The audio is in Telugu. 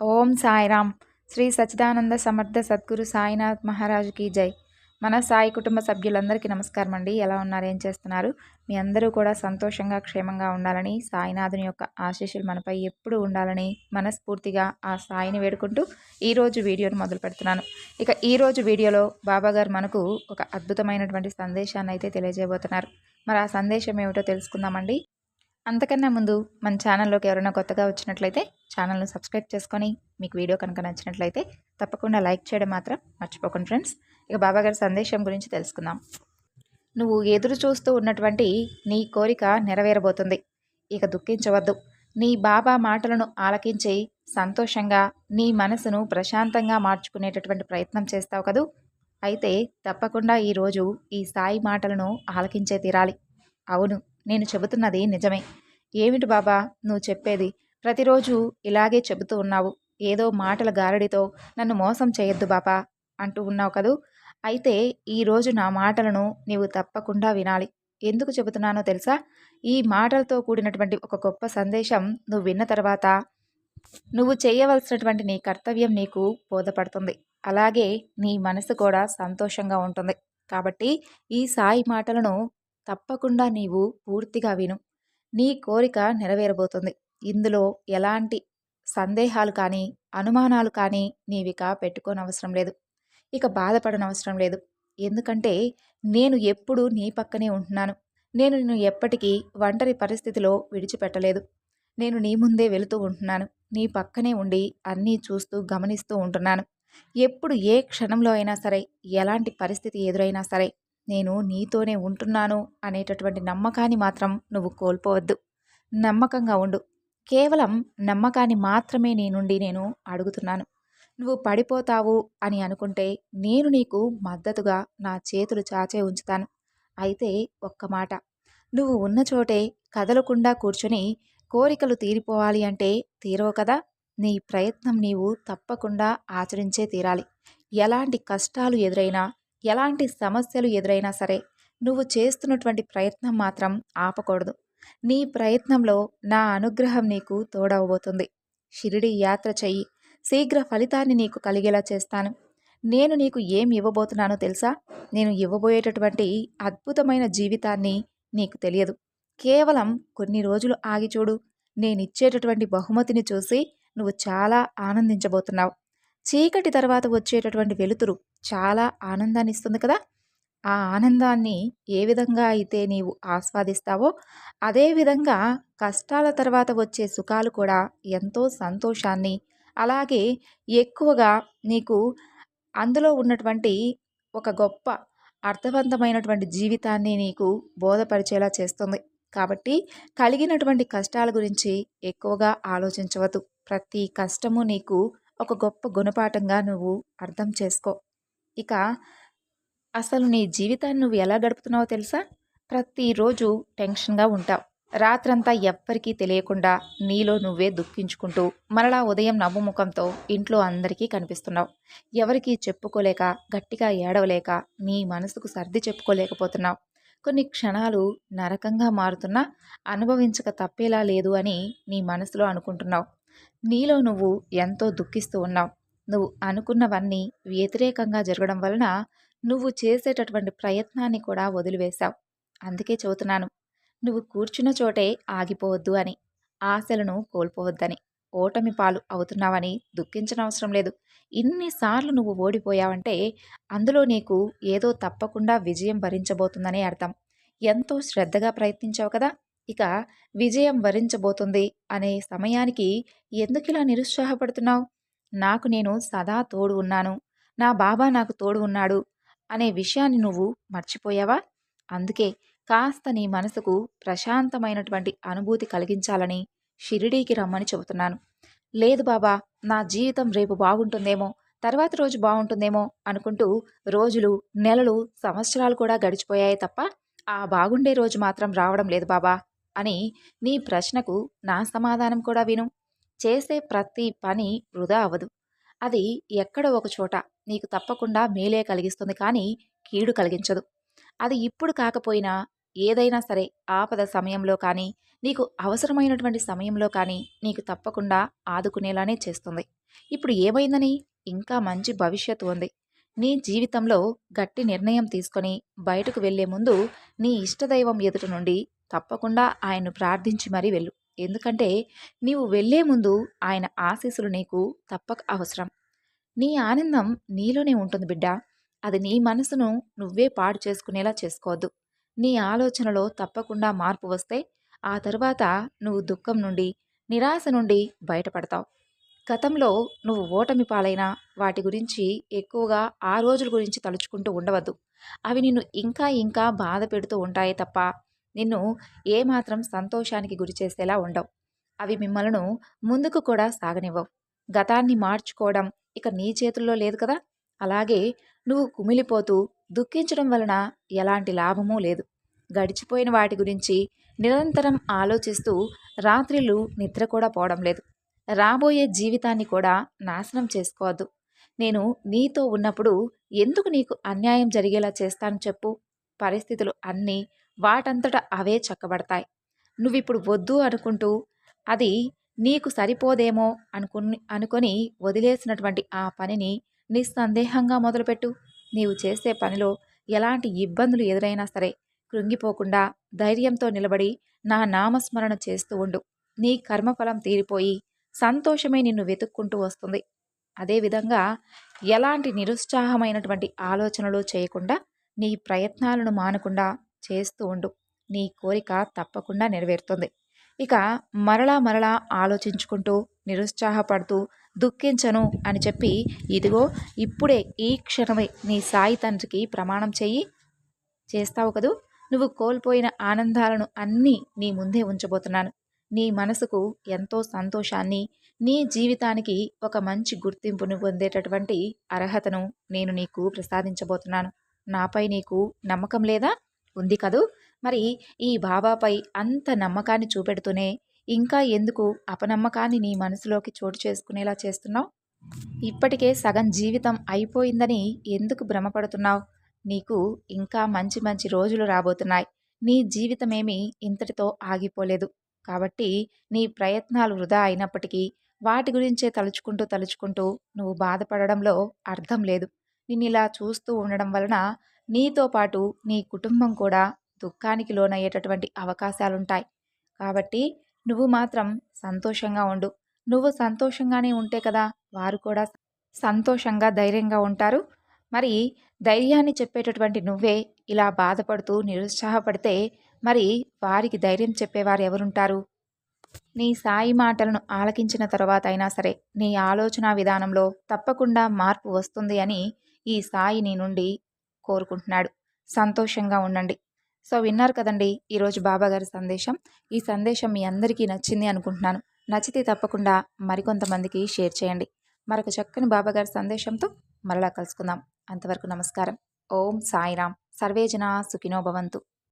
ఓం సాయిరామ్. శ్రీ సచ్చిదానంద సమర్థ సద్గురు సాయినాథ్ మహారాజుకి జై. మన సాయి కుటుంబ సభ్యులందరికీ నమస్కారం అండి. ఎలా ఉన్నారు? ఏం చేస్తున్నారు? మీ అందరూ కూడా సంతోషంగా క్షేమంగా ఉండాలని సాయినాథుని యొక్క ఆశీస్సులు మనపై ఎప్పుడు ఉండాలని మనస్ఫూర్తిగా ఆ సాయిని వేడుకుంటూ ఈరోజు వీడియోను మొదలు పెడుతున్నాను. ఇక ఈరోజు వీడియోలో బాబాగారు మనకు ఒక అద్భుతమైనటువంటి సందేశాన్ని అయితే తెలియజేయబోతున్నారు. మరి ఆ సందేశం ఏమిటో తెలుసుకుందామండి. అంతకన్నా ముందు మన ఛానల్లోకి ఎవరైనా కొత్తగా వచ్చినట్లయితే ఛానల్ను సబ్స్క్రైబ్ చేసుకొని మీకు వీడియో కనుక నచ్చినట్లయితే తప్పకుండా లైక్ చేయడం మాత్రం మర్చిపోకండి ఫ్రెండ్స్. ఇక బాబాగారి సందేశం గురించి తెలుసుకుందాం. నువ్వు ఎదురు చూస్తూ ఉన్నటువంటి నీ కోరిక నెరవేరబోతుంది. ఇక దుఃఖించవద్దు. నీ బాబా మాటలను ఆలకించి సంతోషంగా నీ మనసును ప్రశాంతంగా మార్చుకునేటటువంటి ప్రయత్నం చేస్తావు కదూ? అయితే తప్పకుండా ఈరోజు ఈ సాయి మాటలను ఆలకించే తీరాలి. అవును నేను చెబుతున్నది నిజమే. ఏమిటి బాబా నువ్వు చెప్పేది? ప్రతిరోజు ఇలాగే చెబుతూ ఉన్నావు. ఏదో మాటల గారడితో నన్ను మోసం చేయొద్దు బాబా అంటూ ఉన్నావు కదూ? అయితే ఈరోజు నా మాటలను నీవు తప్పకుండా వినాలి. ఎందుకు చెబుతున్నానో తెలుసా? ఈ మాటలతో కూడినటువంటి ఒక గొప్ప సందేశం నువ్వు విన్న తర్వాత నువ్వు చేయవలసినటువంటి నీ కర్తవ్యం నీకు బోధపడుతుంది. అలాగే నీ మనసు కూడా సంతోషంగా ఉంటుంది. కాబట్టి ఈ సాయి మాటలను తప్పకుండా నీవు పూర్తిగా విను. నీ కోరిక నెరవేరబోతుంది. ఇందులో ఎలాంటి సందేహాలు కానీ అనుమానాలు కానీ నీవిక పెట్టుకోనవసరం లేదు. ఇక బాధపడనవసరం లేదు. ఎందుకంటే నేను ఎప్పుడు నీ పక్కనే ఉంటున్నాను. నేను నిన్ను ఎప్పటికీ ఒంటరి పరిస్థితిలో విడిచిపెట్టలేదు. నేను నీ ముందే వెళుతూ ఉంటున్నాను. నీ పక్కనే ఉండి అన్నీ చూస్తూ గమనిస్తూ ఉంటున్నాను. ఎప్పుడు ఏ క్షణంలో అయినా సరే ఎలాంటి పరిస్థితి ఎదురైనా సరే నేను నీతోనే ఉంటున్నాను అనేటటువంటి నమ్మకాన్ని మాత్రం నువ్వు కోల్పోవద్దు. నమ్మకంగా ఉండు. కేవలం నమ్మకాన్ని మాత్రమే నీ నుండి నేను అడుగుతున్నాను. నువ్వు పడిపోతావు అని అనుకుంటే నేను నీకు మద్దతుగా నా చేతులు చాచే ఉంచుతాను. అయితే ఒక్క మాట. నువ్వు ఉన్న చోటే కదలకుండా కూర్చొని కోరికలు తీరిపోవాలి అంటే తీరవు కదా? నీ ప్రయత్నం నీవు తప్పకుండా ఆచరించే తీరాలి. ఎలాంటి కష్టాలు ఎదురైనా ఎలాంటి సమస్యలు ఎదురైనా సరే నువ్వు చేస్తున్నటువంటి ప్రయత్నం మాత్రం ఆపకూడదు. నీ ప్రయత్నంలో నా అనుగ్రహం నీకు తోడవబోతుంది. షిరిడి యాత్ర చెయ్యి. శీఘ్ర ఫలితాన్ని నీకు కలిగేలా చేస్తాను. నేను నీకు ఏం ఇవ్వబోతున్నానో తెలుసా? నేను ఇవ్వబోయేటటువంటి అద్భుతమైన జీవితాన్ని నీకు తెలియదు. కేవలం కొన్ని రోజులు ఆగి చూడు. నేనిచ్చేటటువంటి బహుమతిని చూసి నువ్వు చాలా ఆనందించబోతున్నావు. చీకటి తర్వాత వచ్చేటటువంటి వెలుతురు చాలా ఆనందాన్ని ఇస్తుంది కదా! ఆ ఆనందాన్ని ఏ విధంగా అయితే నీవు ఆస్వాదిస్తావో అదేవిధంగా కష్టాల తర్వాత వచ్చే సుఖాలు కూడా ఎంతో సంతోషాన్ని అలాగే ఎక్కువగా నీకు అందులో ఉన్నటువంటి ఒక గొప్ప అర్థవంతమైనటువంటి జీవితాన్ని నీకు బోధపరిచేలా చేస్తుంది. కాబట్టి కలిగినటువంటి కష్టాల గురించి ఎక్కువగా ఆలోచించవద్దు. ప్రతి కష్టము నీకు ఒక గొప్ప గుణపాఠంగా నువ్వు అర్థం చేసుకో. ఇక అసలు నీ జీవితాన్ని నువ్వు ఎలా గడుపుతున్నావో తెలుసా? ప్రతిరోజు టెన్షన్గా ఉంటావు. రాత్రంతా ఎవ్వరికీ తెలియకుండా నీలో నువ్వే దుఃఖించుకుంటూ మరలా ఉదయం నవ్వుముఖంతో ఇంట్లో అందరికీ కనిపిస్తున్నావు. ఎవరికీ చెప్పుకోలేక గట్టిగా ఏడవలేక నీ మనసుకు సర్ది చెప్పుకోలేకపోతున్నావు. కొన్ని క్షణాలు నరకంగా మారుతున్నా అనుభవించక తప్పేలా లేదు అని నీ మనసులో అనుకుంటున్నావు. నీలో నువ్వు ఎంతో దుఃఖిస్తూ ఉన్నావు. నువ్వు అనుకున్నవన్నీ వ్యతిరేకంగా జరగడం వలన నువ్వు చేసేటటువంటి ప్రయత్నాన్ని కూడా వదిలివేశావు. అందుకే చెబుతున్నాను నువ్వు కూర్చున్న చోటే ఆగిపోవద్దు అని ఆశలను కోల్పోవద్దని ఓటమి పాలు అవుతున్నావని దుఃఖించనవసరం లేదు. ఇన్నిసార్లు నువ్వు ఓడిపోయావంటే అందులో నీకు ఏదో తప్పకుండా విజయం భరించబోతుందనే అర్థం. ఎంతో శ్రద్ధగా ప్రయత్నించావు కదా ఇక విజయం వరించబోతుంది అనే సమయానికి ఎందుకిలా నిరుత్సాహపడుతున్నావు? నాకు నేను సదా తోడు ఉన్నాను. నా బాబా నాకు తోడు ఉన్నాడు అనే విషయాన్ని నువ్వు మర్చిపోయావా? అందుకే కాస్త నీ మనసుకు ప్రశాంతమైనటువంటి అనుభూతి కలిగించాలని షిరిడీకి రమ్మని చెబుతున్నాను. లేదు బాబా నా జీవితం రేపు బాగుంటుందేమో తర్వాత రోజు బాగుంటుందేమో అనుకుంటూ రోజులు నెలలు సంవత్సరాలు కూడా గడిచిపోయాయి తప్ప ఆ బాగుండే రోజు మాత్రం రావడం లేదు బాబా అని నీ ప్రశ్నకు నా సమాధానం కూడా విను. చేసే ప్రతి పని వృధా అవ్వదు. అది ఎక్కడో ఒక చోట నీకు తప్పకుండా మేలే కలిగిస్తుంది కానీ కీడు కలిగించదు. అది ఇప్పుడు కాకపోయినా ఏదైనా సరే ఆపద సమయంలో కానీ నీకు అవసరమైనటువంటి సమయంలో కానీ నీకు తప్పకుండా ఆదుకునేలానే చేస్తుంది. ఇప్పుడు ఏమైందని? ఇంకా మంచి భవిష్యత్తు ఉంది. నీ జీవితంలో గట్టి నిర్ణయం తీసుకొని బయటకు వెళ్ళే ముందు నీ ఇష్టదైవం ఎదుట నుండి తప్పకుండా ఆయన్ను ప్రార్థించి మరీ వెళ్ళు. ఎందుకంటే నీవు వెళ్ళే ముందు ఆయన ఆశీస్సులు నీకు తప్పక అవసరం. నీ ఆనందం నీలోనే ఉంటుంది బిడ్డ. అది నీ మనసును నువ్వే పాడు చేసుకునేలా చేసుకోవద్దు. నీ ఆలోచనలో తప్పకుండా మార్పు వస్తే ఆ తర్వాత నువ్వు దుఃఖం నుండి నిరాశ నుండి బయటపడతావు. గతంలో నువ్వు ఓటమి పాలైన వాటి గురించి ఎక్కువగా ఆ రోజుల గురించి తలుచుకుంటూ ఉండవద్దు. అవి నిన్ను ఇంకా ఇంకా బాధ పెడుతూ ఉంటాయి తప్ప నిన్ను ఏమాత్రం సంతోషానికి గురి చేసేలా ఉండవు. అవి మిమ్మల్ని ముందుకు కూడా సాగనివ్వవు. గతాన్ని మార్చుకోవడం ఇక నీ చేతుల్లో లేదు కదా? అలాగే నువ్వు కుమిలిపోతూ దుఃఖించడం వలన ఎలాంటి లాభమూ లేదు. గడిచిపోయిన వాటి గురించి నిరంతరం ఆలోచిస్తూ రాత్రిళ్ళు నిద్ర కూడా పోవడం లేదు. రాబోయే జీవితాన్ని కూడా నాశనం చేసుకోవద్దు. నేను నీతో ఉన్నప్పుడు ఎందుకు నీకు అన్యాయం జరిగేలా చేస్తాను చెప్పు? పరిస్థితులు అన్నీ వాటంతట అవే చక్కబడతాయి. నువ్విప్పుడు వద్దు అనుకుంటూ అది నీకు సరిపోదేమో అనుకుని అనుకొని వదిలేసినటువంటి ఆ పనిని నిస్సందేహంగా మొదలుపెట్టు. నీవు చేసే పనిలో ఎలాంటి ఇబ్బందులు ఎదురైనా సరే కృంగిపోకుండా ధైర్యంతో నిలబడి నా నామస్మరణ చేస్తూ ఉండు. నీ కర్మఫలం తీరిపోయి సంతోషమే నిన్ను వెతుక్కుంటూ వస్తుంది. అదేవిధంగా ఎలాంటి నిరుత్సాహమైనటువంటి ఆలోచనలు చేయకుండా నీ ప్రయత్నాలను మానకుండా చేస్తూ ఉండు. నీ కోరిక తప్పకుండా నెరవేరుతుంది. ఇక మరలా మరలా ఆలోచించుకుంటూ నిరుత్సాహపడుతూ దుఃఖించను అని చెప్పి ఇదిగో ఇప్పుడే ఈ క్షణమే నీ సాయి తండ్రికి ప్రమాణం చెయ్యి. చేస్తావు కదూ? నువ్వు కోల్పోయిన ఆనందాలను అన్నీ నీ ముందే ఉంచబోతున్నాను. నీ మనసుకు ఎంతో సంతోషాన్ని నీ జీవితానికి ఒక మంచి గుర్తింపును పొందేటటువంటి అర్హతను నేను నీకు ప్రసాదించబోతున్నాను. నాపై నీకు నమ్మకం లేదా? ఉంది కదూ? మరి ఈ బాబాపై అంత నమ్మకాన్ని చూపెడుతూనే ఇంకా ఎందుకు అపనమ్మకాన్ని నీ మనసులోకి చోటు చేసుకునేలా చేస్తున్నావు? ఇప్పటికే సగం జీవితం అయిపోయిందని ఎందుకు భ్రమపడుతున్నావు? నీకు ఇంకా మంచి మంచి రోజులు రాబోతున్నాయి. నీ జీవితమేమీ ఇంతటితో ఆగిపోలేదు. కాబట్టి నీ ప్రయత్నాలు వృధా అయినప్పటికీ వాటి గురించే తలుచుకుంటూ తలుచుకుంటూ నువ్వు బాధపడడంలో అర్థం లేదు. నిన్ను ఇలా చూస్తూ ఉండడం వలన నీతో పాటు నీ కుటుంబం కూడా దుఃఖానికి లోనయ్యేటటువంటి అవకాశాలుంటాయి. కాబట్టి నువ్వు మాత్రం సంతోషంగా ఉండు. నువ్వు సంతోషంగానే ఉంటే కదా వారు కూడా సంతోషంగా ధైర్యంగా ఉంటారు. మరి ధైర్యాన్ని చెప్పేటటువంటి నువ్వే ఇలా బాధపడుతూ నిరుత్సాహపడితే మరి వారికి ధైర్యం చెప్పేవారు ఎవరుంటారు? నీ సాయి మాటలను ఆలకించిన తర్వాత అయినా సరే నీ ఆలోచన విధానంలో తప్పకుండా మార్పు వస్తుంది అని ఈ సాయి నీ నుండి కోరుకుంటున్నాడు. సంతోషంగా ఉండండి. సో విన్నారు కదండి ఈరోజు బాబాగారి సందేశం. ఈ సందేశం మీ అందరికీ నచ్చింది అనుకుంటున్నాను. నచ్చితే తప్పకుండా మరికొంతమందికి షేర్ చేయండి. మరొక చక్కని బాబాగారి సందేశంతో మరలా కలుసుకుందాం. అంతవరకు నమస్కారం. ఓం సాయిరామ్. సర్వేజన సుఖినో భవంతు.